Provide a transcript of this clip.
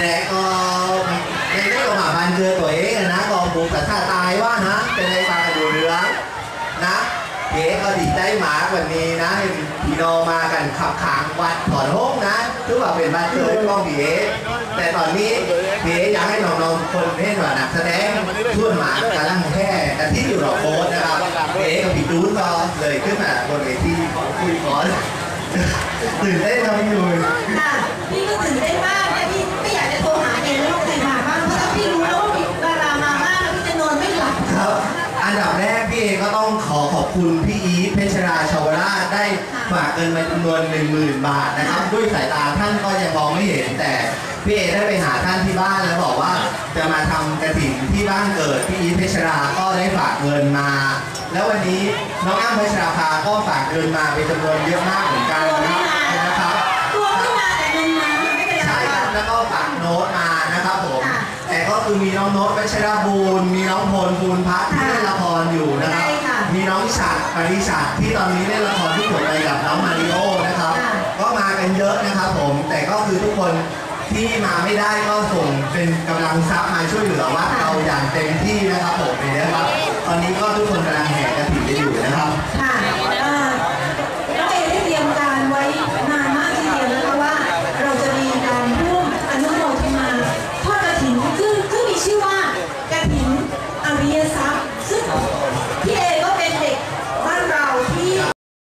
แหละก็ไม่ได้ออหมาบ้นเกิดตัวเองนะก็ปลูกแต่ถ้าตายว่าฮะเป็นไรตาดูเรื่องนะเก๋ก็ดีใจหมาแบบนี้นะให้พี่น้องมากันขับขางวัดถอนห้องนะถือว่าเป็นบ้านเกิดของเก๋แต่ตอนนี้เก๋อยากให้น้องๆคนเล่นว่านักแสดงช่วยหมากำลังแค่อาทิตย์อยู่หรอโค้ดนะครับเก๋กับพี่จูนก็เลยขึ้นมาบนเวทีคุยก่อนตื่นเต้นทำอยู่นี่ก็ตื่นเต้นมาก อันดับแรกพี่เอก็ต้องขอขอบคุณพี่อีทเพชรราชาวราชได้ฝากเงินมาจำนวน1 0,000 บาทนะครับ ด้วยสายตาท่านก็ยังมองไม่เห็นแต่พี่เอได้ไปหาท่านที่บ้านแล้วบอกว่าจะมาทำกระถิ่นที่บ้านเกิดพี่อีทเพชรราก็ได้ฝากเงินมา แล้ววันนี้น้องอ้ำเพชรราภาก็ฝากเงินมาเป็นจำนวนเยอะมากเหมือนกันตัวไม่มานะครับตัวไม่มาแต่เงินมาไม่เป็นไรใช่ครับแล้วก็ฝากโน้ตมานะครับผมค่ะแต่ก็คือมีน้องโน้ตวัชรบูรณ์มีน้องพลบูรณ์พัฒน์ น้องฉัดปริฉัดที่ตอนนี้เล่นละครที่ผมไปกับน้องมาริโอนะครับค่ะก็มากันเยอะนะครับผม แต่ก็คือทุกคนที่มาไม่ได้ก็ส่งเป็นกำลังทรัพย์มาช่วยเหลือวัดเราอย่างเต็มที่นะครับผมเดี๋ยวนะครับ ตอนนี้ก็ทุกคนกำลังแห่